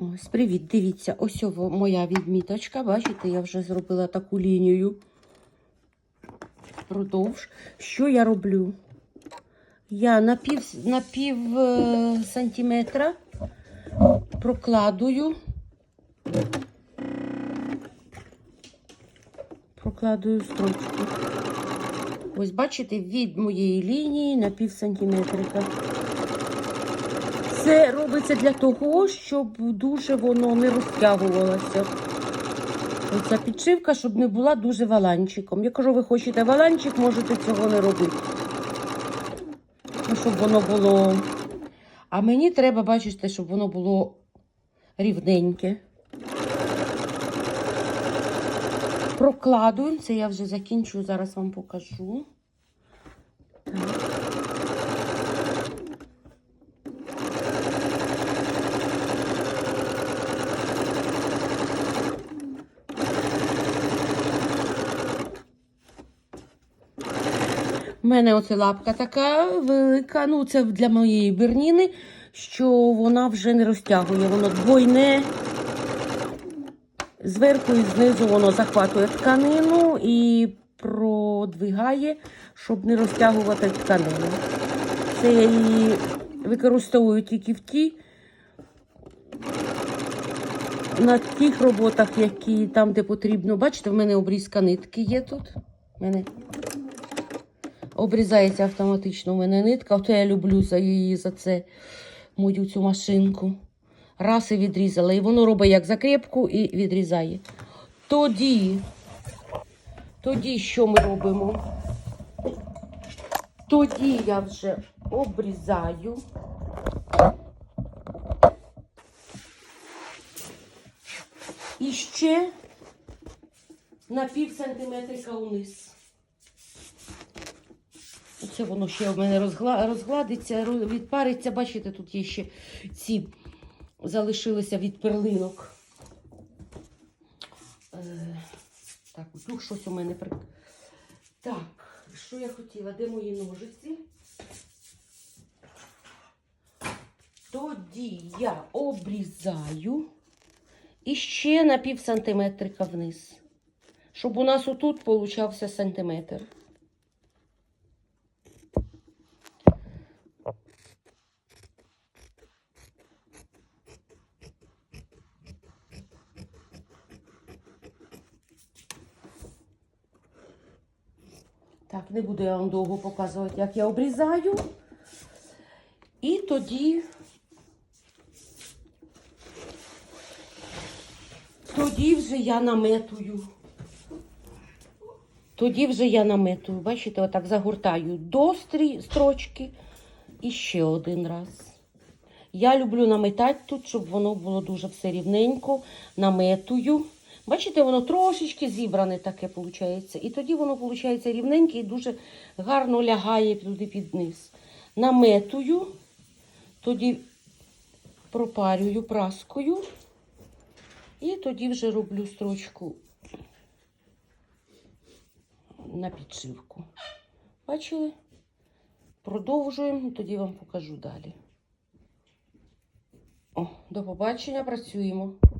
Ось, привіт, дивіться, ось моя відміточка. Бачите, я вже зробила таку лінію. Продовж. Що я роблю? Я на пів, на пів е, сантиметра прокладую. Прокладую строчку. Ось бачите, від моєї лінії на пів сантиметрика. Це робиться для того, щоб дуже воно не розтягувалося. Оця підшивка, щоб не була дуже валанчиком. Я кажу, ви хочете валанчик, можете цього не робити. Ну, щоб воно було. А мені треба, бачите, щоб воно було рівненьке. Прокладуємо. Це я вже закінчую, зараз вам покажу. У мене оце лапка така велика, ну це для моєї берніни, що вона вже не розтягує, воно двойне. Зверху і знизу воно захватує тканину і продвигає, щоб не розтягувати тканину. Це я її використовую тільки в ті, на тих роботах, які там, де потрібно. Бачите, в мене обрізка нитки є тут. В мене обрізається автоматично у мене нитка. Ото я люблю за її за це мою цю машинку. Раз і відрізала. І воно робить як закрепку і відрізає. Тоді, тоді що ми робимо? Тоді я вже обрізаю. І ще на пів сантиметрика униз. Оце воно ще в мене розгладиться, відпариться. Бачите, тут є ще ці залишилися від перлинок. Е, так, тут щось у мене. Так, що я хотіла? Де мої ножиці? Тоді я обрізаю і ще на пів сантиметрика вниз. Щоб у нас отут получався сантиметр. Так, не буду я вам довго показувати, як я обрізаю. І тоді, тоді вже я наметую. Тоді вже я наметую. Бачите, отак загортаю до строчки і ще один раз. Я люблю наметати тут, щоб воно було дуже все рівненько. Наметую. Бачите, воно трошечки зібране таке виходить. І тоді воно виходить рівненьке і дуже гарно лягає туди під низ. Наметую, тоді пропарюю праскою. І тоді вже роблю строчку на підшивку. Бачили? Продовжуємо, тоді вам покажу далі. О, до побачення, працюємо.